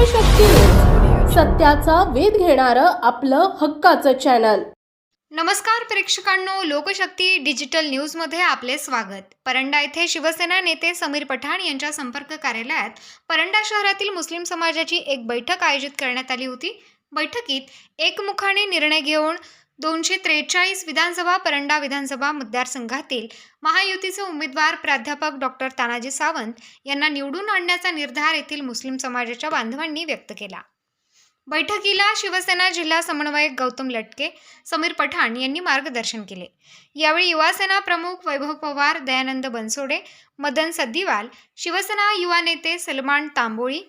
लोकशक्ती सत्याचा वेध घेणारं आपलं हक्काचं चॅनल नमस्कार प्रेक्षकांनो लोकशक्ती डिजिटल न्यूजमध्ये आपले स्वागत. परंडा येथे शिवसेना नेते समीर पठाण यांच्या संपर्क कार्यालयात परंडा शहरातील मुस्लिम समाजाची एक बैठक आयोजित करण्यात आली होती. बैठकीत एकमुखाने निर्णय घेऊन दोनशे त्रेचाळीस विधानसभा परंडा विधानसभा मतदारसंघातील महायुतीचे उमेदवार प्राध्यापक डॉक्टर तानाजी सावंत यांना निवडून आणण्याचा निर्धार येथील मुस्लिम समाजाच्या बांधवांनी व्यक्त केला. बैठकीला शिवसेना जिल्हा समन्वयक गौतम लटके समीर पठाण यांनी मार्गदर्शन केले. यावेळी युवासेना प्रमुख वैभव पवार दयानंद बनसोडे मदन सद्दीवाल शिवसेना युवा नेते सलमान तांबोळी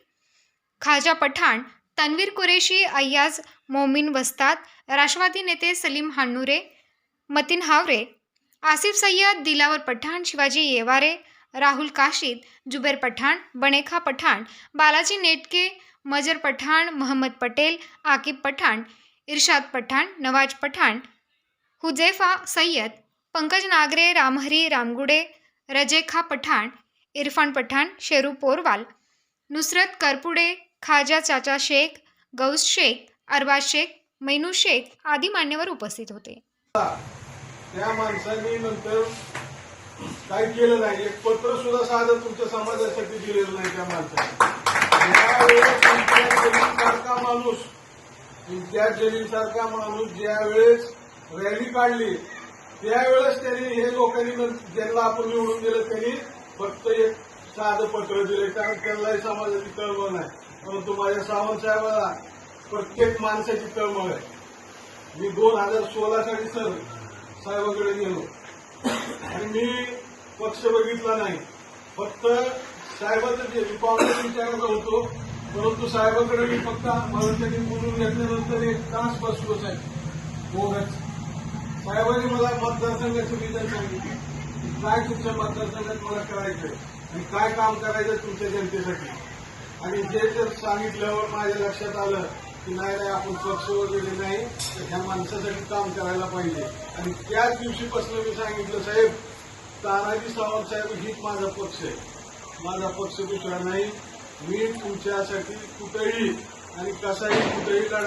खाजा पठाण तन्वीर कुरेशी अय्याज मोमीन वस्ताद राष्ट्रवादी नेते सलीम हान्नुरे मतीन हावरे आसिफ सय्यद दिलावर पठाण शिवाजी येवारे राहुल काशीद जुबेर पठाण बनेखा पठाण बालाजी नेटके मजर पठाण महम्मद पटेल आकिब पठाण इर्शाद पठाण नवाज पठाण हुजेफा सय्यद पंकज नागरे रामहरी रामगुडे रजेखा पठाण इरफान पठाण शेरू पोरवाल नुसरत करपुडे खाजा चाचा शेख गौस शेख अरबाज शेख मैनू शेख आदी मान्यवर उपस्थित होते. त्या माणसांनी नंतर काय केलं नाही? एक पत्र सुद्धा साधं तुमच्या समाजासाठी दिलेलं नाही त्या माणसाने. सारखा माणूस इम्तियाज जलील सारखा माणूस ज्यावेळेस रॅली काढली त्यावेळेस त्यांनी हे लोकांनी ज्यांना आपण निवडून दिलं त्यांनी फक्त एक साधं पत्र दिलं कारण त्यांनाही समाजाची कळवण नाही परंतु माझ्या सावंत साहेबाला प्रत्येक माणसाची तळमळ आहे. मी दोन हजार सोळा साली सर साहेबाकडे गेलो. आणि मी पक्ष बघितला नाही. फक्त साहेबाचं जे मी काँग्रेस विचारायचा होतो परंतु साहेबाकडे मी फक्त मला त्यांनी बोलून घेतल्यानंतर एक तास बसलो साहेब. बोगस साहेबांनी मला मतदारसंघाचं विधान सांगितलं. काय तुमच्या मतदारसंघात मला करायचंय? आणि काय काम करायचं तुमच्या जनतेसाठी? आणि जे जर सांगितल्यावर माझ्या लक्षात आलं की नाही नाही आपण पक्ष वगैरे नाही तर ह्या माणसासाठी काम करायला पाहिजे. आणि त्याच दिवशीपासून मी सांगितलं साहेब तानाजी सावंत साहेब हीच माझा पक्ष आहे. माझा पक्ष दुसरा नाही. मी तुमच्यासाठी कुठेही आणि कसाही कुठेही लढा